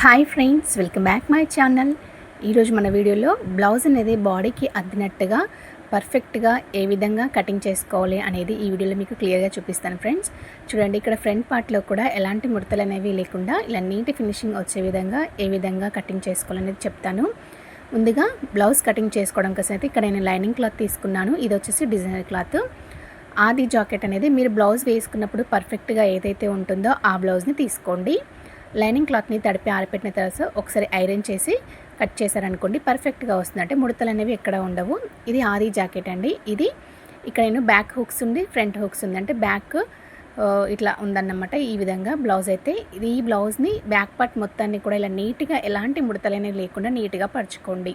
Hi friends welcome back my channel. ఈరోజు మన వీడియోలో బ్లౌజ్ అనేది బాడీకి అద్దినట్టుగా పర్ఫెక్ట్గా ఏ విధంగా కటింగ్ చేసుకోవాలి అనేది ఈ వీడియోలో మీకు క్లియర్గా చూపిస్తాను ఫ్రెండ్స్. చూడండి ఇక్కడ ఫ్రంట్ పార్ట్లో కూడా ఎలాంటి ముడతలు అనేవి లేకుండా ఇలా నీట్ ఫినిషింగ్ వచ్చే విధంగా ఏ విధంగా కటింగ్ చేసుకోవాలనేది చెప్తాను. ముందుగా బ్లౌజ్ కటింగ్ చేసుకోవడం కోసం అయితే ఇక్కడ నేను లైనింగ్ క్లాత్ తీసుకున్నాను. ఇది వచ్చేసి డిజైనర్ క్లాత్. ఆది జాకెట్ అనేది మీరు బ్లౌజ్ వేసుకున్నప్పుడు పర్ఫెక్ట్గా ఏదైతే ఉంటుందో ఆ బ్లౌజ్ని తీసుకోండి. లైనింగ్ క్లాత్ని తడిపి ఆరిపెట్టిన తర్వాత ఒకసారి ఐరన్ చేసి కట్ చేశారనుకోండి పర్ఫెక్ట్గా వస్తుంది అంటే ముడతలు అనేవి ఎక్కడ ఉండవు. ఇది ఆది జాకెట్ అండి. ఇది ఇక్కడ నేను బ్యాక్ హుక్స్ ఉంది ఫ్రంట్ హుక్స్ ఉంది. అంటే బ్యాక్ ఇట్లా ఉందన్నమాట ఈ విధంగా బ్లౌజ్ అయితే. ఇది ఈ బ్లౌజ్ని బ్యాక్ పార్ట్ మొత్తాన్ని కూడా ఇలా నీట్గా ఎలాంటి ముడతలు అనేవి లేకుండా నీట్గా పరుచుకోండి.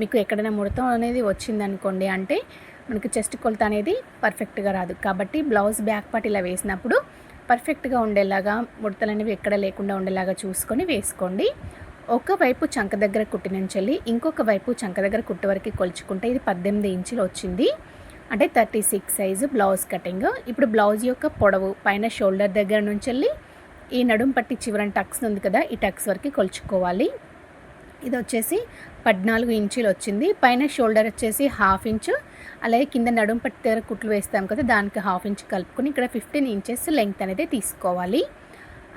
మీకు ఎక్కడైనా ముడత అనేది వచ్చిందనుకోండి అంటే మనకి చెస్ట్ కొలత అనేది పర్ఫెక్ట్గా రాదు. కాబట్టి బ్లౌజ్ బ్యాక్ పార్ట్ ఇలా వేసినప్పుడు పర్ఫెక్ట్గా ఉండేలాగా ముడతలు అనేవి ఎక్కడ లేకుండా ఉండేలాగా చూసుకొని వేసుకోండి. ఒకవైపు చంక దగ్గర కుట్టినంచెల్లి ఇంకొక వైపు చంక దగ్గర కుట్టు వరకు కొలుచుకుంటే ఇది పద్దెనిమిది ఇంచులు వచ్చింది. అంటే thirty six size blouse cutting. ఇప్పుడు బ్లౌజ్ యొక్క పొడవు పైన షోల్డర్ దగ్గర నుంచి వెళ్ళి ఈ నడుం పట్టి చివరని టక్స్ ఉంది కదా ఈ టక్స్ వరకు కొలుచుకోవాలి. ఇది వచ్చేసి పద్నాలుగు ఇంచులు వచ్చింది. పైన షోల్డర్ వచ్చేసి హాఫ్ ఇంచు అలాగే కింద నడుం పట్టి దగ్గర కుట్లు వేస్తాం కదా దానికి హాఫ్ ఇంచ్ కలుపుకొని ఇక్కడ ఫిఫ్టీన్ ఇంచెస్ లెంగ్త్ అనేది తీసుకోవాలి.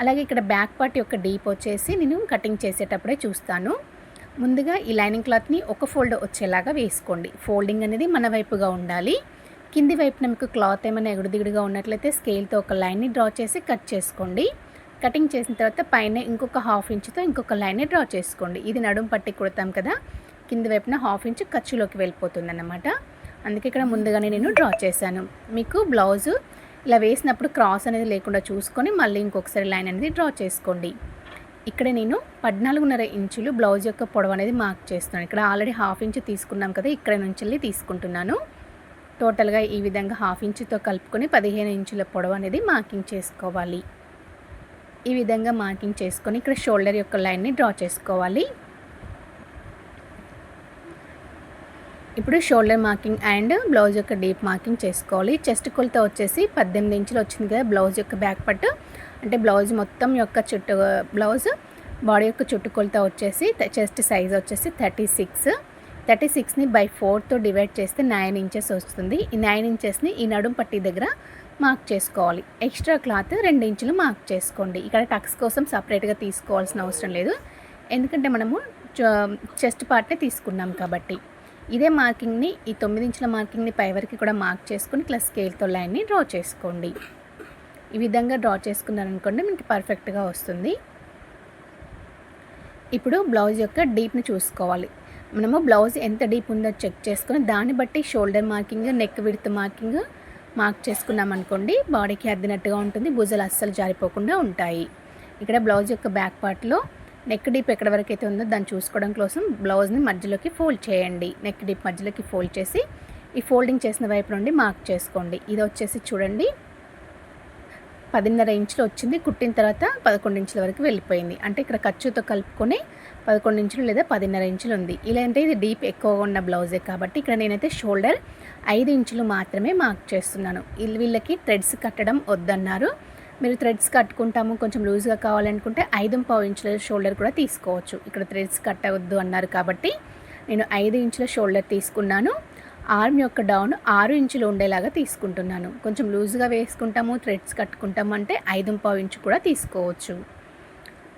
అలాగే ఇక్కడ బ్యాక్ పార్ట్ యొక్క డీప్ వచ్చేసి నేను కటింగ్ చేసేటప్పుడే చూస్తాను. ముందుగా ఈ లైనింగ్ క్లాత్ని ఒక ఫోల్డ్ వచ్చేలాగా వేసుకోండి. ఫోల్డింగ్ అనేది మన వైపుగా ఉండాలి. కింది వైపున మీకు క్లాత్ ఏమైనా ఎగుడుదిగుడుగా ఉన్నట్లయితే స్కేల్తో ఒక లైన్ని డ్రా చేసి కట్ చేసుకోండి. కటింగ్ చేసిన తర్వాత పైన ఇంకొక హాఫ్ ఇంచ్తో ఇంకొక లైన్ని డ్రా చేసుకోండి. ఇది నడుం పట్టి కుడతాం కదా కింద వైపున హాఫ్ ఇంచ్ ఖర్చులోకి వెళ్ళిపోతుంది అందుకే ఇక్కడ ముందుగానే నేను డ్రా చేశాను. మీకు బ్లౌజు ఇలా వేసినప్పుడు క్రాస్ అనేది లేకుండా చూసుకొని మళ్ళీ ఇంకొకసారి లైన్ అనేది డ్రా చేసుకోండి. ఇక్కడ నేను పద్నాలుగున్నర ఇంచులు బ్లౌజ్ యొక్క పొడవు అనేది మార్క్ చేస్తున్నాను. ఇక్కడ ఆల్రెడీ హాఫ్ ఇంచ్ తీసుకున్నాం కదా ఇక్కడ నుంచి వెళ్ళి తీసుకుంటున్నాను. టోటల్గా ఈ విధంగా హాఫ్ ఇంచుతో కలుపుకొని పదిహేను ఇంచుల పొడవు అనేది మార్కింగ్ చేసుకోవాలి. ఈ విధంగా మార్కింగ్ చేసుకొని ఇక్కడ షోల్డర్ యొక్క లైన్ని డ్రా చేసుకోవాలి. ఇప్పుడు షోల్డర్ మార్కింగ్ అండ్ బ్లౌజ్ యొక్క డీప్ మార్కింగ్ చేసుకోవాలి. చెస్ట్ కొలత వచ్చేసి పద్దెనిమిది ఇంచులు వచ్చింది కదా బ్లౌజ్ యొక్క బ్యాక్ పట్టు. అంటే బ్లౌజ్ మొత్తం యొక్క చుట్టు బ్లౌజ్ బాడీ యొక్క చుట్టుకొలత వచ్చేసి చెస్ట్ సైజ్ వచ్చేసి థర్టీ సిక్స్. థర్టీ సిక్స్ని బై ఫోర్తో డివైడ్ చేస్తే నైన్ ఇంచెస్ వస్తుంది. ఈ నైన్ ఇంచెస్ని ఈ నడుం పట్టి దగ్గర మార్క్ చేసుకోవాలి. ఎక్స్ట్రా క్లాత్ రెండు ఇంచులు మార్క్ చేసుకోండి. ఇక్కడ టక్స్ కోసం సపరేట్గా తీసుకోవాల్సిన అవసరం లేదు. ఎందుకంటే మనము చెస్ట్ పార్ట్నే తీసుకున్నాం కాబట్టి. ఇదే మార్కింగ్ని ఈ తొమ్మిది ఇంచుల మార్కింగ్ని పై వరకు కూడా మార్క్ చేసుకుని ఇట్లా స్కేల్తో లైన్ని డ్రా చేసుకోండి. ఈ విధంగా డ్రా చేసుకున్నారనుకోండి మీకు పర్ఫెక్ట్గా వస్తుంది. ఇప్పుడు బ్లౌజ్ యొక్క డీప్ని చూసుకోవాలి. మనము బ్లౌజ్ ఎంత డీప్ ఉందో చెక్ చేసుకొని దాన్ని బట్టి shoulder marking neck width marking mark చేసుకున్నాం అనుకోండి బాడీకి అద్దినట్టుగా ఉంటుంది భుజాలు అస్సలు జారిపోకుండా ఉంటాయి. ఇక్కడ బ్లౌజ్ యొక్క బ్యాక్ పార్ట్లో నెక్ డీప్ ఎక్కడ వరకు అయితే ఉందో దాన్ని చూసుకోవడం కోసం బ్లౌజ్ని మధ్యలోకి ఫోల్డ్ చేయండి. నెక్ డీప్ మధ్యలోకి ఫోల్డ్ చేసి ఈ ఫోల్డింగ్ చేసిన వైపు నుండి మార్క్ చేసుకోండి. ఇది వచ్చేసి చూడండి పదిన్నర ఇంచులు వచ్చింది కుట్టిన తర్వాత పదకొండు ఇంచుల వరకు వెళ్ళిపోయింది. అంటే ఇక్కడ ఖర్చుతో కలుపుకొని పదకొండు ఇంచులు లేదా పదిన్నర ఇంచులు ఉంది. ఇలా అంటే ఇది డీప్ ఎక్కువగా ఉన్న బ్లౌజే కాబట్టి ఇక్కడ నేనైతే షోల్డర్ ఐదు ఇంచులు మాత్రమే మార్క్ చేస్తున్నాను. వీళ్ళకి థ్రెడ్స్ కట్టడం వద్దన్నారు. మీరు థ్రెడ్స్ కట్టుకుంటాము కొంచెం లూజ్గా కావాలనుకుంటే ఐదు పావు ఇంచుల షోల్డర్ కూడా తీసుకోవచ్చు. ఇక్కడ థ్రెడ్స్ కట్టవద్దు అన్నారు కాబట్టి నేను ఐదు ఇంచుల షోల్డర్ తీసుకున్నాను. ఆర్మ్ యొక్క డౌన్ ఆరు ఇంచులు ఉండేలాగా తీసుకుంటున్నాను. కొంచెం లూజ్గా వేసుకుంటాము థ్రెడ్స్ కట్టుకుంటాము అంటే ఐదు పావు ఇంచు కూడా తీసుకోవచ్చు.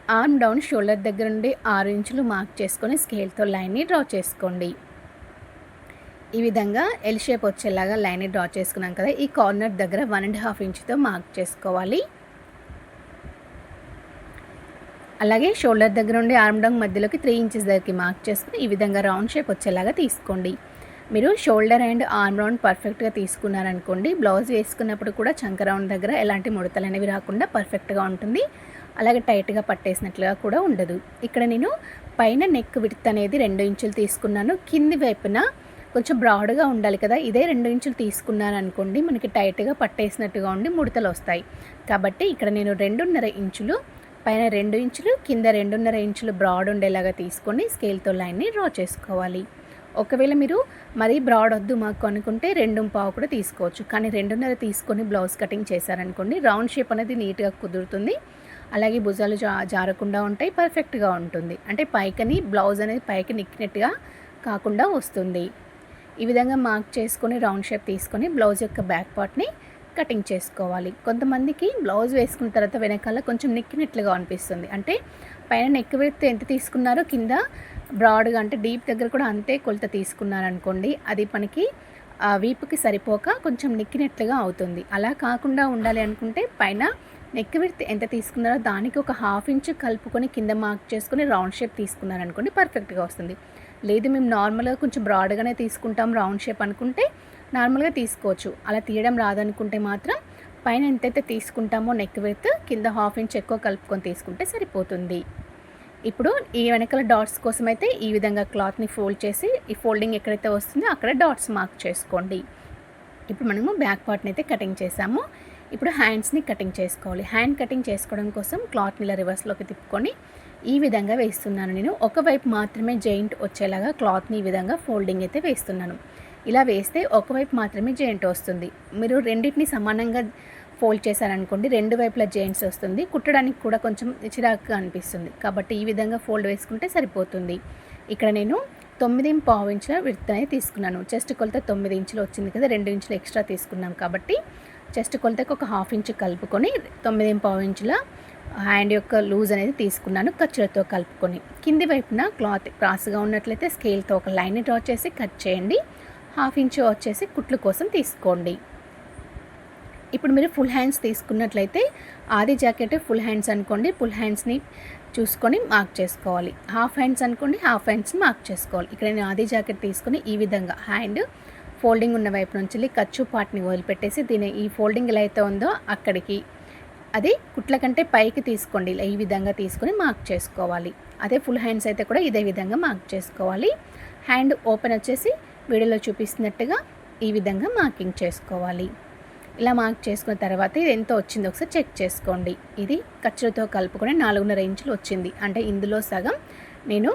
ఆర్మ్ డౌన్ షోల్డర్ దగ్గర నుండి ఆరు ఇంచులు మార్క్ చేసుకొని స్కేల్తో లైన్ని డ్రా చేసుకోండి. ఈ విధంగా ఎల్ షేప్ వచ్చేలాగా లైన్ని డ్రా చేసుకున్నాం కదా ఈ కార్నర్ దగ్గర వన్ అండ్ హాఫ్ ఇంచ్తో మార్క్ చేసుకోవాలి. అలాగే షోల్డర్ దగ్గర నుండి ఆర్మ్ డౌన్ మధ్యలోకి త్రీ ఇంచెస్ దగ్గరికి మార్క్ చేసుకుని ఈ విధంగా రౌండ్ షేప్ వచ్చేలాగా తీసుకోండి. మీరు షోల్డర్ అండ్ ఆర్మ్ రౌండ్ పర్ఫెక్ట్గా తీసుకున్నారనుకోండి బ్లౌజ్ వేసుకున్నప్పుడు కూడా చంక రౌండ్ దగ్గర ఎలాంటి ముడతలు అనేవి రాకుండా పర్ఫెక్ట్గా ఉంటుంది. అలాగే టైట్గా పట్టేసినట్లుగా కూడా ఉండదు. ఇక్కడ నేను పైన నెక్ విడత్ అనేది రెండు ఇంచులు తీసుకున్నాను. కింది వైపున కొంచెం బ్రాడ్గా ఉండాలి కదా ఇదే రెండు ఇంచులు తీసుకున్నాను అనుకోండి మనకి టైట్గా పట్టేసినట్టుగా ఉండి ముడతలు వస్తాయి. కాబట్టి ఇక్కడ నేను రెండున్నర ఇంచులు పైన రెండు ఇంచులు కింద రెండున్నర ఇంచులు బ్రాడ్ ఉండేలాగా తీసుకొని స్కేల్తో లైన్ని డ్రా చేసుకోవాలి. ఒకవేళ మీరు మరీ బ్రాడ్ వద్దు మాకు అనుకుంటే రెండు పావు కూడా తీసుకోవచ్చు. కానీ రెండున్నర తీసుకొని బ్లౌజ్ కటింగ్ చేశారనుకోండి రౌండ్ షేప్ అనేది నీట్గా కుదురుతుంది. అలాగే భుజాలు జా జారకుండా ఉంటాయి పర్ఫెక్ట్గా ఉంటుంది. అంటే పైకని బ్లౌజ్ అనేది పైకి నిక్కినట్టుగా కాకుండా వస్తుంది. ఈ విధంగా మార్క్ చేసుకొని రౌండ్ షేప్ తీసుకొని బ్లౌజ్ యొక్క బ్యాక్ పార్ట్ని కటింగ్ చేసుకోవాలి. కొంతమందికి బ్లౌజ్ వేసుకున్న తర్వాత వెనకాల కొంచెం నెక్కినట్లుగా అనిపిస్తుంది. అంటే పైన నెక్ వెత్ ఎంత తీసుకున్నారో కింద బ్రాడ్గా అంటే డీప్ దగ్గర కూడా అంతే కొలత తీసుకున్నారనుకోండి అది మనకి వీపుకి సరిపోక కొంచెం నెక్కినట్లుగా అవుతుంది. అలా కాకుండా ఉండాలి అనుకుంటే పైన నెక్ విడ్త్ ఎంత తీసుకున్నారో దానికి ఒక హాఫ్ ఇంచ్ కలుపుకొని కింద మార్క్ చేసుకుని రౌండ్ షేప్ తీసుకున్నారనుకోండి పర్ఫెక్ట్గా వస్తుంది. లేదు మేము నార్మల్గా కొంచెం బ్రాడ్గానే తీసుకుంటాం రౌండ్ షేప్ అనుకుంటే నార్మల్గా తీసుకోవచ్చు. అలా తీయడం రాదనుకుంటే మాత్రం పైన ఎంతైతే తీసుకుంటామో నెక్ విత్ కింద హాఫ్ ఇంచ్ ఎక్కువ కలుపుకొని తీసుకుంటే సరిపోతుంది. ఇప్పుడు ఈ వెనకాల డాట్స్ కోసం అయితే ఈ విధంగా క్లాత్ని ఫోల్డ్ చేసి ఈ ఫోల్డింగ్ ఎక్కడైతే వస్తుందో అక్కడ డాట్స్ మార్క్ చేసుకోండి. ఇప్పుడు మనము బ్యాక్ పార్ట్ని అయితే కటింగ్ చేసాము. ఇప్పుడు హ్యాండ్స్ని కటింగ్ చేసుకోవాలి. హ్యాండ్ కటింగ్ చేసుకోవడం కోసం క్లాత్ని ఇలా రివర్స్లోకి తిప్పుకొని ఈ విధంగా వేస్తున్నాను నేను. ఒకవైపు మాత్రమే జాయింట్ వచ్చేలాగా క్లాత్ని ఈ విధంగా ఫోల్డింగ్ అయితే వేస్తున్నాను. ఇలా వేస్తే ఒకవైపు మాత్రమే జాయింట్ వస్తుంది. మీరు రెండింటిని సమానంగా ఫోల్డ్ చేశారనుకోండి రెండు వైపుల జెయింట్స్ వస్తుంది. కుట్టడానికి కూడా కొంచెం చిరాకుగా అనిపిస్తుంది. కాబట్టి ఈ విధంగా ఫోల్డ్ వేసుకుంటే సరిపోతుంది. ఇక్కడ నేను తొమ్మిది పావు ఇంచుల విడత తీసుకున్నాను. చెస్ట్ కొలత తొమ్మిది ఇంచులు వచ్చింది కదా రెండు ఇంచులు ఎక్స్ట్రా తీసుకున్నాం కాబట్టి చెస్ట్ కొలతకు ఒక హాఫ్ ఇంచు కలుపుకొని తొమ్మిది పావు ఇంచుల హ్యాండ్ యొక్క లూజ్ అనేది తీసుకున్నాను ఖర్చులతో కలుపుకొని. కింది వైపున క్లాత్ క్రాస్గా ఉన్నట్లయితే స్కేల్తో ఒక లైన్ డ్రా చేసి కట్ చేయండి. హాఫ్ ఇంచు వచ్చేసి కుట్లు కోసం తీసుకోండి. ఇప్పుడు మీరు ఫుల్ హ్యాండ్స్ తీసుకున్నట్లయితే ఆది జాకెట్ ఫుల్ హ్యాండ్స్ అనుకోండి ఫుల్ హ్యాండ్స్ని చూసుకొని మార్క్ చేసుకోవాలి. హాఫ్ హ్యాండ్స్ అనుకోండి హాఫ్ హ్యాండ్స్ని మార్క్ చేసుకోవాలి. ఇక్కడ నేను ఆది జాకెట్ తీసుకొని ఈ విధంగా హ్యాండ్ ఫోల్డింగ్ ఉన్న వైపు నుంచి ఖర్చు పార్ట్ని వదిలిపెట్టేసి దీని ఈ ఫోల్డింగ్ ఎలా అయితే ఉందో అక్కడికి అది కుట్ల కంటే పైకి తీసుకోండి ఇలా ఈ విధంగా తీసుకొని మార్క్ చేసుకోవాలి. అదే ఫుల్ హ్యాండ్స్ అయితే కూడా ఇదే విధంగా మార్క్ చేసుకోవాలి. హ్యాండ్ ఓపెన్ వచ్చేసి వీడియోలో చూపిస్తున్నట్టుగా ఈ విధంగా మార్కింగ్ చేసుకోవాలి. ఇలా మార్క్ చేసుకున్న తర్వాత ఇది ఎంత వచ్చిందో ఒకసారి చెక్ చేసుకోండి. ఇది ఖర్చులతో కలుపుకొని నాలుగున్నర ఇంచులు వచ్చింది. అంటే ఇందులో సగం నేను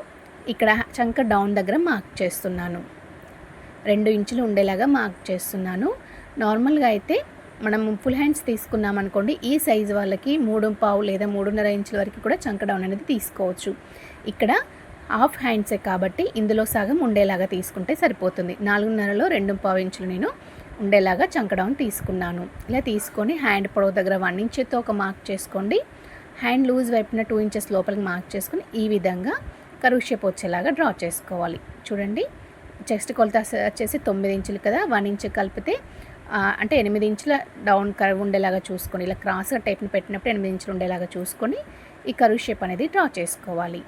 ఇక్కడ చంక డౌన్ దగ్గర మార్క్ చేస్తున్నాను. రెండు ఇంచులు ఉండేలాగా మార్క్ చేస్తున్నాను. నార్మల్గా అయితే మనం ఫుల్ హ్యాండ్స్ తీసుకున్నాం అనుకోండి ఈ సైజు వాళ్ళకి మూడు పావు లేదా మూడున్నర ఇంచుల వరకు కూడా చంక డౌన్ అనేది తీసుకోవచ్చు. ఇక్కడ హాఫ్ హ్యాండ్సే కాబట్టి ఇందులో సగం ఉండేలాగా తీసుకుంటే సరిపోతుంది. నాలుగున్నరలో రెండు పావు ఇంచులు నేను ఉండేలాగా చంకడౌన్ తీసుకున్నాను. ఇలా తీసుకొని హ్యాండ్ పొడవు దగ్గర వన్ ఇంచెతో ఒక మార్క్ చేసుకోండి. హ్యాండ్ లూజ్ వైపున టూ ఇంచెస్ లోపలికి మార్క్ చేసుకొని ఈ విధంగా కరువు వచ్చేలాగా డ్రా చేసుకోవాలి. చూడండి. చెస్ట్ కొలత వచ్చేసి తొమ్మిది ఇంచులు కదా వన్ ఇంచ్ కలిపితే అంటే ఎనిమిది ఇంచుల డౌన్ కర్వ్ ఉండేలాగా చూసుకొని ఇలా క్రాస్గా టైప్ని పెట్టినప్పుడు ఎనిమిది ఇంచులు ఉండేలాగా చూసుకొని ఈ కరువు షేప్ అనేది డ్రా చేసుకోవాలి.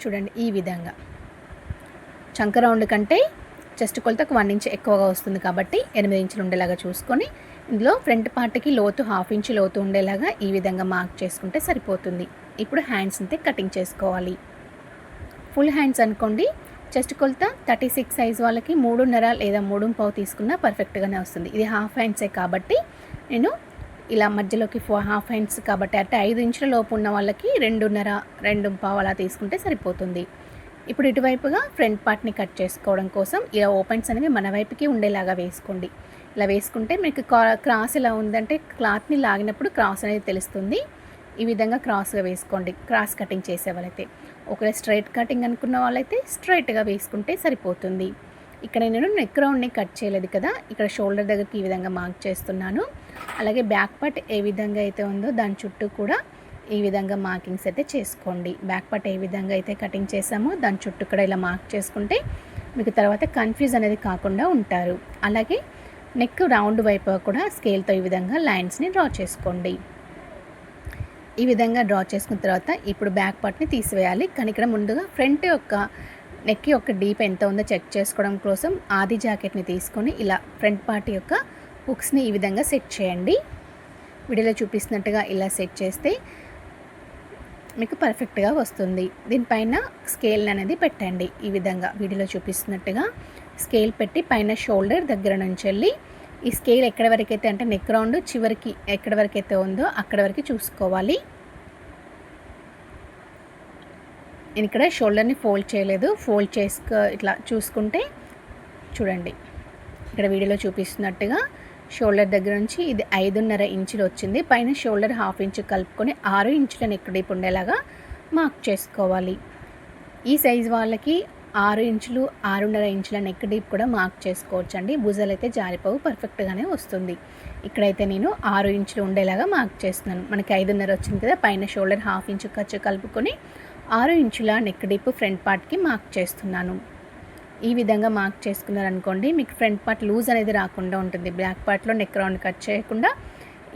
చూడండి ఈ విధంగా. చంక రౌండ్ కంటే చెస్ట్ కొలతకు వన్ ఇంచ్ ఎక్కువగా వస్తుంది కాబట్టి ఎనిమిది ఇంచులు ఉండేలాగా చూసుకొని ఇందులో ఫ్రంట్ పార్ట్కి లోతు హాఫ్ ఇంచ్ లోతు ఉండేలాగా ఈ విధంగా మార్క్ చేసుకుంటే సరిపోతుంది. ఇప్పుడు హ్యాండ్స్ అంతే కటింగ్ చేసుకోవాలి. ఫుల్ హ్యాండ్స్ అనుకోండి చెస్ట్ కొలత థర్టీ సిక్స్ సైజ్ వాళ్ళకి మూడున్నర లేదా మూడు పావు తీసుకున్నా పర్ఫెక్ట్గానే వస్తుంది. ఇది హాఫ్ హ్యాండ్సే కాబట్టి నేను ఇలా మధ్యలోకి ఫోర్ హాఫ్ హ్యాండ్స్ కాబట్టి అంటే ఐదు ఇంచుల లోపు ఉన్న వాళ్ళకి రెండున్నర రెండు పావు అలా తీసుకుంటే సరిపోతుంది. ఇప్పుడు ఇటువైపుగా ఫ్రంట్ పార్ట్ని కట్ చేసుకోవడం కోసం ఇలా ఓపెన్స్ అనేవి మన వైపుకి ఉండేలాగా వేసుకోండి. ఇలా వేసుకుంటే మీకు క్రాస్ ఎలా ఉందంటే క్లాత్ని లాగినప్పుడు క్రాస్ అనేది తెలుస్తుంది. ఈ విధంగా క్రాస్గా వేసుకోండి. క్రాస్ కటింగ్ చేసేవాళ్ళైతే ఒకవేళ స్ట్రైట్ కటింగ్ అనుకున్న వాళ్ళైతే స్ట్రైట్గా వేసుకుంటే సరిపోతుంది. ఇక్కడ నేను నెక్ రౌండ్ని కట్ చేయలేదు కదా ఇక్కడ షోల్డర్ దగ్గరికి ఈ విధంగా మార్క్ చేస్తున్నాను. అలాగే బ్యాక్ పార్ట్ ఏ విధంగా అయితే ఉందో దాని చుట్టూ కూడా ఈ విధంగా మార్కింగ్స్ అయితే చేసుకోండి. బ్యాక్ పార్ట్ ఏ విధంగా అయితే కటింగ్ చేసామో దాని చుట్టూ కూడా ఇలా మార్క్ చేసుకుంటే మీకు తర్వాత కన్ఫ్యూజ్ అనేది కాకుండా ఉంటారు. అలాగే నెక్ రౌండ్ వైపు కూడా స్కేల్తో ఈ విధంగా లైన్స్ని డ్రా చేసుకోండి. ఈ విధంగా డ్రా చేసుకున్న తర్వాత ఇప్పుడు బ్యాక్ పార్ట్ని తీసివేయాలి. కానీ ఇక్కడ ముందుగా ఫ్రంట్ యొక్క నెక్ యొక్క డీప్ ఎంత ఉందో చెక్ చేసుకోవడం కోసం ఆది జాకెట్ని తీసుకొని ఇలా ఫ్రంట్ పార్ట్ యొక్క హుక్స్ని ఈ విధంగా సెట్ చేయండి. వీడియోలో చూపిస్తున్నట్టుగా ఇలా సెట్ చేస్తే మీకు పర్ఫెక్ట్గా వస్తుంది. దీనిపైన స్కేల్ అనేది పెట్టండి. ఈ విధంగా వీడియోలో చూపిస్తున్నట్టుగా స్కేల్ పెట్టి పైన షోల్డర్ దగ్గర నుంచి వెళ్ళి ఈ స్కేల్ ఎక్కడి వరకు అయితే అంటే నెక్ రౌండ్ చివరికి ఎక్కడి వరకు అయితే ఉందో అక్కడ వరకు చూసుకోవాలి. నేను ఇక్కడ షోల్డర్ని ఫోల్డ్ చేయలేదు. ఫోల్డ్ చేసుకో ఇట్లా చూసుకుంటే చూడండి. ఇక్కడ వీడియోలో చూపిస్తున్నట్టుగా షోల్డర్ దగ్గర నుంచి ఇది ఐదున్నర ఇంచులు వచ్చింది. పైన షోల్డర్ హాఫ్ ఇంచు కలుపుకొని ఆరు ఇంచులను నెక్ ఉండేలాగా మార్క్ చేసుకోవాలి. ఈ సైజ్ వాళ్ళకి ఆరు ఇంచులు ఆరున్నర ఇంచుల నెక్ డీప్ కూడా మార్క్ చేసుకోవచ్చు అండి భుజాలు అయితే జారిపోవు పర్ఫెక్ట్గానే వస్తుంది. ఇక్కడైతే నేను ఆరు ఇంచులు ఉండేలాగా మార్క్ చేస్తున్నాను. మనకి ఐదున్నర వచ్చింది కదా పైన షోల్డర్ హాఫ్ ఇంచు ఖర్చు కలుపుకొని ఆరు ఇంచుల నెక్ డీప్ ఫ్రంట్ పార్ట్కి మార్క్ చేస్తున్నాను. ఈ విధంగా మార్క్ చేసుకున్నారనుకోండి మీకు ఫ్రంట్ పార్ట్ లూజ్ అనేది రాకుండా ఉంటుంది. బ్లాక్ పార్ట్లో నెక్ రౌండ్ కట్ చేయకుండా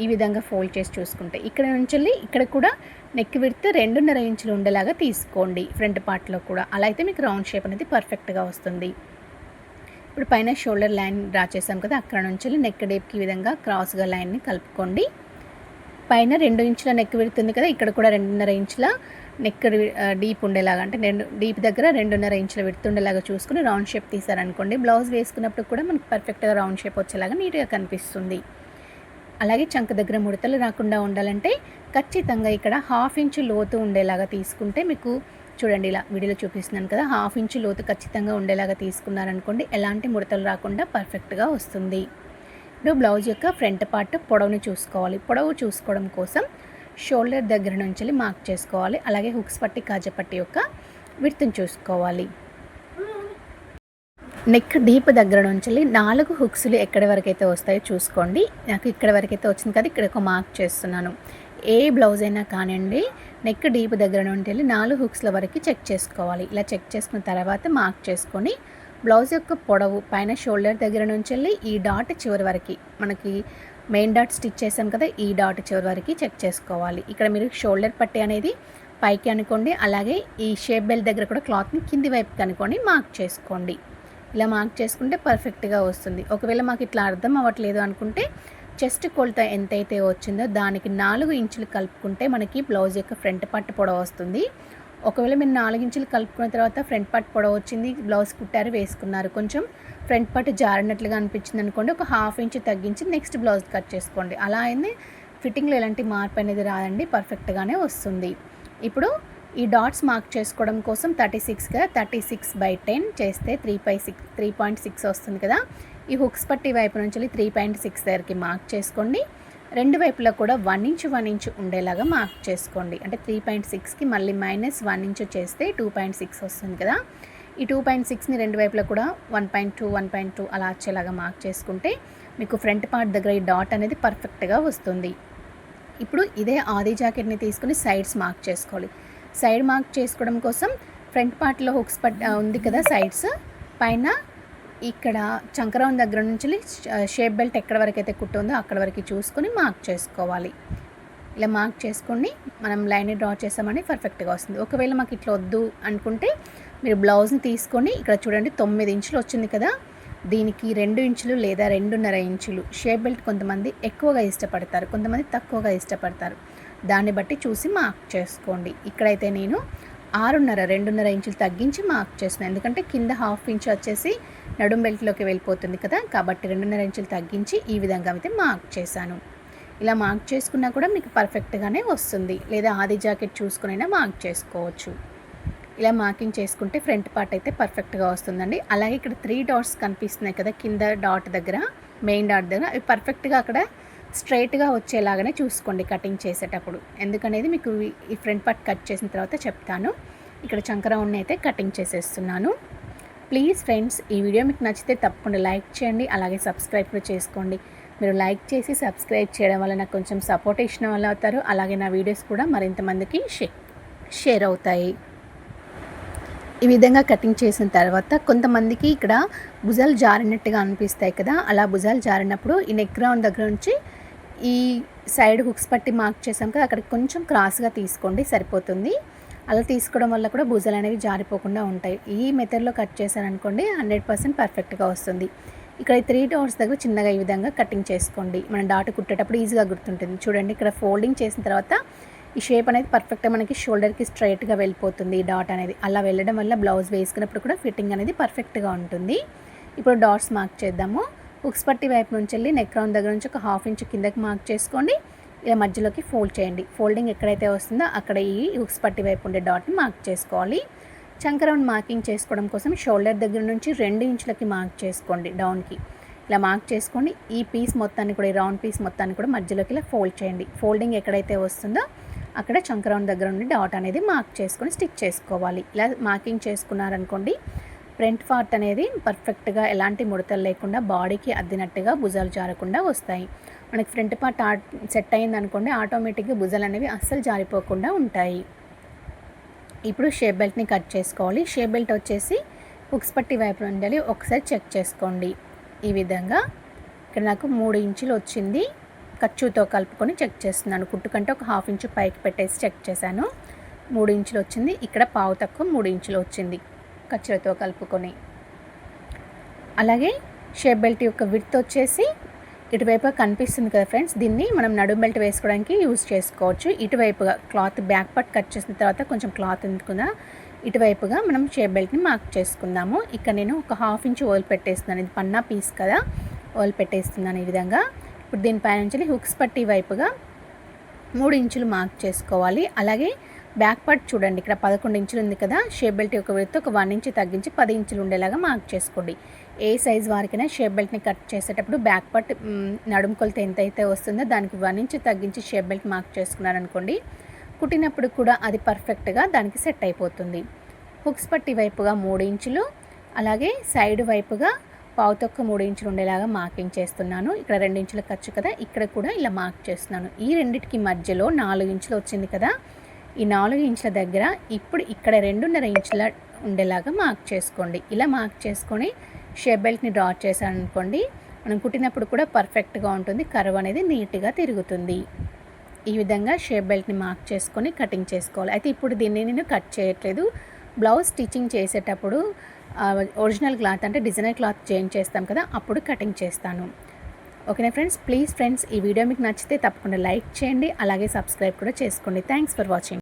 ఈ విధంగా ఫోల్డ్ చేసి చూసుకుంటే. ఇక్కడ నుంచి వెళ్ళి ఇక్కడ కూడా నెక్ విడితే రెండున్నర ఇంచులు ఉండేలాగా తీసుకోండి ఫ్రంట్ పార్ట్లో కూడా. అలా అయితే మీకు రౌండ్ షేప్ అనేది పర్ఫెక్ట్గా వస్తుంది. ఇప్పుడు పైన షోల్డర్ లైన్ డ్రా చేసాం కదా అక్కడ నుంచి వెళ్ళి నెక్ డేప్కి ఈ విధంగా క్రాస్గా లైన్ని కలుపుకోండి. పైన రెండు ఇంచుల నెక్ విడుతుంది కదా ఇక్కడ కూడా రెండున్నర ఇంచుల నెక్ డీప్ ఉండేలాగా అంటే రెండు డీప్ దగ్గర రెండున్నర ఇంచుల విడుతుండేలాగా చూసుకుని రౌండ్ షేప్ తీసారనుకోండి బ్లౌజ్ వేసుకున్నప్పుడు కూడా మనకు పర్ఫెక్ట్గా రౌండ్ షేప్ వచ్చేలాగా నీట్గా కనిపిస్తుంది. అలాగే చంక దగ్గర ముడతలు రాకుండా ఉండాలంటే ఖచ్చితంగా ఇక్కడ హాఫ్ ఇంచు లోతు ఉండేలాగా తీసుకుంటే మీకు చూడండి ఇలా వీడియోలో చూపిస్తున్నాను కదా హాఫ్ ఇంచు లోతు ఖచ్చితంగా ఉండేలాగా తీసుకున్నారనుకోండి ఎలాంటి ముడతలు రాకుండా పర్ఫెక్ట్గా వస్తుంది. ఇప్పుడు బ్లౌజ్ యొక్క ఫ్రంట్ పార్ట్ పొడవుని చూసుకోవాలి. పొడవు చూసుకోవడం కోసం షోల్డర్ దగ్గర నుంచి మార్క్ చేసుకోవాలి. అలాగే హుక్స్ పట్టి కాజపట్టి యొక్క విడుతుని చూసుకోవాలి. నెక్ డీప్ దగ్గర నుంచి నాలుగు హుక్స్లు ఎక్కడి వరకు అయితే వస్తాయో చూసుకోండి. నాకు ఇక్కడ వరకు అయితే వచ్చింది కదా ఇక్కడ ఒక మార్క్ చేస్తున్నాను. ఏ బ్లౌజ్ అయినా కానివ్వండి నెక్ డీప్ దగ్గర నుండి వెళ్ళి నాలుగు హుక్స్ల వరకు చెక్ చేసుకోవాలి. ఇలా చెక్ చేసుకున్న తర్వాత మార్క్ చేసుకొని బ్లౌజ్ యొక్క పొడవు పైన షోల్డర్ దగ్గర నుంచి వెళ్ళి ఈ డాట్ చివరి వరకు మనకి మెయిన్ డాట్ స్టిచ్ చేసాం కదా ఈ డాట్ చివరి వరకు చెక్ చేసుకోవాలి. ఇక్కడ మీరు షోల్డర్ పట్టి అనేది పైకి అనుకోండి అలాగే ఈ షేప్ బెల్ట్ దగ్గర కూడా క్లాత్ని కింది వైపుకి అనుకోండి మార్క్ చేసుకోండి. ఇలా మార్క్ చేసుకుంటే పర్ఫెక్ట్గా వస్తుంది. ఒకవేళ మాకు ఇట్లా అర్థం అవ్వట్లేదు అనుకుంటే చెస్ట్ కొలత ఎంతైతే వచ్చిందో దానికి నాలుగు ఇంచులు కలుపుకుంటే మనకి బ్లౌజ్ యొక్క ఫ్రంట్ పట్టు పొడవ వస్తుంది. ఒకవేళ మీరు నాలుగు ఇంచులు కలుపుకున్న తర్వాత ఫ్రంట్ పట్టు పొడవు వచ్చింది బ్లౌజ్ కుట్టారు వేసుకున్నారు. కొంచెం ఫ్రంట్ పట్టు జారినట్లుగా అనిపించింది అనుకోండి ఒక హాఫ్ ఇంచ్ తగ్గించి నెక్స్ట్ బ్లౌజ్ కట్ చేసుకోండి. అలా అయింది ఫిట్టింగ్లో ఎలాంటి మార్పు అనేది రాదండి పర్ఫెక్ట్గానే వస్తుంది. ఇప్పుడు ఈ డాట్స్ మార్క్ చేసుకోవడం కోసం థర్టీ సిక్స్గా థర్టీ సిక్స్ బై టెన్ చేస్తే త్రీ పై సిక్స్ త్రీ పాయింట్ సిక్స్ వస్తుంది కదా. ఈ హుక్స్ పట్టి వైపు నుంచి త్రీ పాయింట్ సిక్స్ దగ్గరికి మార్క్ చేసుకోండి. రెండు వైపులా కూడా వన్ ఇంచ్ వన్ ఇంచ్ ఉండేలాగా మార్క్ చేసుకోండి. అంటే త్రీ పాయింట్ సిక్స్కి మళ్ళీ మైనస్ వన్ ఇంచ్ చేస్తే టూ పాయింట్ సిక్స్ వస్తుంది కదా. ఈ టూ పాయింట్ సిక్స్ని రెండు వైపులా కూడా one point two one point two అలా వచ్చేలాగా మార్క్ చేసుకుంటే మీకు ఫ్రంట్ పార్ట్ దగ్గర ఈ డాట్ అనేది పర్ఫెక్ట్గా వస్తుంది. ఇప్పుడు ఇదే ఆది జాకెట్ని తీసుకుని సైడ్స్ మార్క్ చేసుకోవాలి. సైడ్ మార్క్ చేసుకోవడం కోసం ఫ్రంట్ పార్ట్లో హుక్స్ పట్ ఉంది కదా సైడ్స్. పైన ఇక్కడ చంకరం దగ్గర నుంచి షేప్ బెల్ట్ ఎక్కడ వరకు అయితే కుట్టుందో అక్కడ వరకు చూసుకొని మార్క్ చేసుకోవాలి. ఇలా మార్క్ చేసుకొని మనం లైన్ డ్రా చేసామని పర్ఫెక్ట్గా వస్తుంది. ఒకవేళ మాకు ఇట్లా వద్దు అనుకుంటే మీరు బ్లౌజ్ని తీసుకొని ఇక్కడ చూడండి తొమ్మిది ఇంచులు వచ్చింది కదా దీనికి రెండు ఇంచులు లేదా రెండున్నర ఇంచులు. షేప్ బెల్ట్ కొంతమంది ఎక్కువగా ఇష్టపడతారు కొంతమంది తక్కువగా ఇష్టపడతారు. దాన్ని బట్టి చూసి మార్క్ చేసుకోండి. ఇక్కడైతే నేను ఆరున్నర రెండున్నర ఇంచులు తగ్గించి మార్క్ చేస్తున్నాను ఎందుకంటే కింద హాఫ్ ఇంచ్ వచ్చేసి నడుం బెల్ట్లోకి వెళ్ళిపోతుంది కదా. కాబట్టి రెండున్నర ఇంచులు తగ్గించి ఈ విధంగా అయితే మార్క్ చేశాను. ఇలా మార్క్ చేసుకున్నా కూడా మీకు పర్ఫెక్ట్గానే వస్తుంది. లేదా ఆది జాకెట్ చూసుకునైనా మార్క్ చేసుకోవచ్చు. ఇలా మార్కింగ్ చేసుకుంటే ఫ్రంట్ పార్ట్ అయితే పర్ఫెక్ట్గా వస్తుందండి. అలాగే ఇక్కడ త్రీ డాట్స్ కనిపిస్తున్నాయి కదా కింద డాట్ దగ్గర మెయిన్ డాట్ దగ్గర. అవి పర్ఫెక్ట్గా అక్కడ స్ట్రైట్గా వచ్చేలాగానే చూసుకోండి కటింగ్ చేసేటప్పుడు. ఎందుకనేది మీకు ఈ ఫ్రంట్ పార్ట్ కట్ చేసిన తర్వాత చెప్తాను. ఇక్కడ చంకరౌండ్ని అయితే కటింగ్ చేసేస్తున్నాను. ప్లీజ్ ఫ్రెండ్స్ ఈ వీడియో మీకు నచ్చితే తప్పకుండా లైక్ చేయండి అలాగే సబ్స్క్రైబ్ కూడా చేసుకోండి. మీరు లైక్ చేసి సబ్స్క్రైబ్ చేయడం వల్ల నాకు కొంచెం సపోర్ట్ ఇచ్చిన వాళ్ళు అవుతారు అలాగే నా వీడియోస్ కూడా మరింత మందికి షే షేర్ అవుతాయి. ఈ విధంగా కటింగ్ చేసిన తర్వాత కొంతమందికి ఇక్కడ భుజాలు జారినట్టుగా అనిపిస్తాయి కదా అలా భుజాలు జారినప్పుడు ఈ నెక్ గ్రౌండ్ దగ్గర నుంచి ఈ సైడ్ హుక్స్ పట్టి మార్క్ చేసాం కదా అక్కడికి కొంచెం క్రాస్గా తీసుకోండి సరిపోతుంది. అలా తీసుకోవడం వల్ల కూడా భుజాలు అనేవి జారిపోకుండా ఉంటాయి. ఈ మెథడ్లో కట్ చేశారనుకోండి హండ్రెడ్ పర్సెంట్ పర్ఫెక్ట్గా వస్తుంది. ఇక్కడ ఈ త్రీ డాట్స్ దగ్గర చిన్నగా ఈ విధంగా కటింగ్ చేసుకోండి. మనం డాట్ కుట్టేటప్పుడు ఈజీగా గుర్తుంటుంది. చూడండి ఇక్కడ ఫోల్డింగ్ చేసిన తర్వాత ఈ షేప్ అనేది పర్ఫెక్ట్గా మనకి షోల్డర్కి స్ట్రైట్గా వెళ్ళిపోతుంది ఈ డాట్ అనేది. అలా వెళ్ళడం వల్ల బ్లౌజ్ వేసుకున్నప్పుడు కూడా ఫిట్టింగ్ అనేది పర్ఫెక్ట్గా ఉంటుంది. ఇప్పుడు డాట్స్ మార్క్ చేద్దాము. హుక్స్ పట్టి వైపు నుంచి వెళ్ళి నెక్ రౌండ్ దగ్గర నుంచి ఒక హాఫ్ ఇంచ్ కిందకి మార్క్ చేసుకోండి. ఇలా మధ్యలోకి ఫోల్డ్ చేయండి. ఫోల్డింగ్ ఎక్కడైతే వస్తుందో అక్కడ ఈ హుక్స్ పట్టి వైపు ఉండే డాట్ని మార్క్ చేసుకోవాలి. చంక రౌండ్ మార్కింగ్ చేసుకోవడం కోసం షోల్డర్ దగ్గర నుంచి రెండు ఇంచులకి మార్క్ చేసుకోండి డౌన్కి ఇలా మార్క్ చేసుకోండి. ఈ పీస్ మొత్తాన్ని కూడా ఈ రౌండ్ పీస్ మొత్తాన్ని కూడా మధ్యలోకి ఇలా ఫోల్డ్ చేయండి. ఫోల్డింగ్ ఎక్కడైతే వస్తుందో అక్కడ చంకరౌండ్ దగ్గర నుండి డాట్ అనేది మార్క్ చేసుకొని స్టిక్ చేసుకోవాలి. ఇలా మార్కింగ్ చేసుకున్నారనుకోండి ఫ్రంట్ పార్ట్ అనేది పర్ఫెక్ట్గా ఎలాంటి ముడతలు లేకుండా బాడీకి అద్దినట్టుగా భుజాలు జారకుండా వస్తాయి. మనకి ఫ్రంట్ పార్ట్ సెట్ అయింది అనుకోండి ఆటోమేటిక్గా భుజాలు అనేవి అస్సలు జారిపోకుండా ఉంటాయి. ఇప్పుడు షేప్ బెల్ట్ని కట్ చేసుకోవాలి. షేప్ బెల్ట్ వచ్చేసి హుక్స్ పట్టి వైపు ఉండాలి ఒకసారి చెక్ చేసుకోండి. ఈ విధంగా ఇక్కడ నాకు మూడు ఇంచులు వచ్చింది. ఖర్చుతో కలుపుకొని చెక్ చేస్తున్నాను. కుట్టు కంటే ఒక హాఫ్ ఇంచు పైకి పెట్టేసి చెక్ చేశాను. మూడు ఇంచులు వచ్చింది. ఇక్కడ పావు తక్కువ మూడు ఇంచులు వచ్చింది. ఖర్చులతో కలుపుకొని. అలాగే షేప్ బెల్ట్ యొక్క విడ్త్ వచ్చేసి ఇటువైపుగా కనిపిస్తుంది కదా ఫ్రెండ్స్ దీన్ని మనం నడుం బెల్ట్ వేసుకోవడానికి యూజ్ చేసుకోవచ్చు. ఇటువైపుగా క్లాత్ బ్యాక్ పట్ కట్ చేసిన తర్వాత కొంచెం క్లాత్ ఎందుకున్నా ఇటువైపుగా మనం షేప్ బెల్ట్ని మార్క్ చేసుకుందాము. ఇక్కడ నేను ఒక హాఫ్ ఇంచ్ ఓల్ పెట్టేస్తున్నాను. ఇది పన్నా పీస్ కదా ఓల్ పెట్టేస్తున్నాను ఈ విధంగా. ఇప్పుడు దీనిపైన నుంచి హుక్స్ పట్టి వైపుగా మూడు ఇంచులు మార్క్ చేసుకోవాలి. అలాగే బ్యాక్ పార్ట్ చూడండి. ఇక్కడ పదకొండు ఇంచులు ఉంది కదా. షేప్ బెల్ట్ యొక్క విడత ఒక వన్ ఇంచ్ తగ్గించి పది ఇంచులు ఉండేలాగా మార్క్ చేసుకోండి. ఏ సైజ్ వారికైనా షేప్ బెల్ట్ని కట్ చేసేటప్పుడు బ్యాక్ పార్ట్ నడుము కొలత ఎంత అయితే వస్తుందో దానికి వన్ ఇంచ్ తగ్గించి షేప్ బెల్ట్ మార్క్ చేసుకున్నారనుకోండి కుట్టినప్పుడు కూడా అది పర్ఫెక్ట్గా దానికి సెట్ అయిపోతుంది. హుక్స్ పట్టి వైపుగా మూడు ఇంచులు అలాగే సైడ్ వైపుగా పావు తొక్క మూడు ఇంచులు ఉండేలాగా మార్కింగ్ చేస్తున్నాను. ఇక్కడ రెండు ఇంచుల ఖర్చు కదా. ఇక్కడ కూడా ఇలా మార్క్ చేస్తున్నాను. ఈ రెండింటికి మధ్యలో నాలుగు ఇంచులు వచ్చింది కదా. ఈ నాలుగు ఇంచుల దగ్గర ఇప్పుడు ఇక్కడ రెండున్నర ఇంచుల ఉండేలాగా మార్క్ చేసుకోండి. ఇలా మార్క్ చేసుకొని షేప్ బెల్ట్ని డ్రా చేశాను అనుకోండి మనం కుట్టినప్పుడు కూడా పర్ఫెక్ట్గా ఉంటుంది కర్వ్ అనేది నీట్గా తిరుగుతుంది. ఈ విధంగా షేప్ బెల్ట్ని మార్క్ చేసుకొని కటింగ్ చేసుకోవాలి. అయితే ఇప్పుడు దీన్ని నేను కట్ చేయట్లేదు. బ్లౌజ్ స్టిచ్చింగ్ చేసేటప్పుడు ఒరిజినల్ క్లాత్ అంటే డిజైనర్ క్లాత్ చేంజ్ చేస్తాం కదా అప్పుడు కటింగ్ చేస్తాను. ఓకేనా ఫ్రెండ్స్? ప్లీజ్ ఫ్రెండ్స్ ఈ వీడియో మీకు నచ్చితే తప్పకుండా లైక్ చేయండి అలాగే సబ్స్క్రైబ్ కూడా చేసుకోండి. Thanks for watching.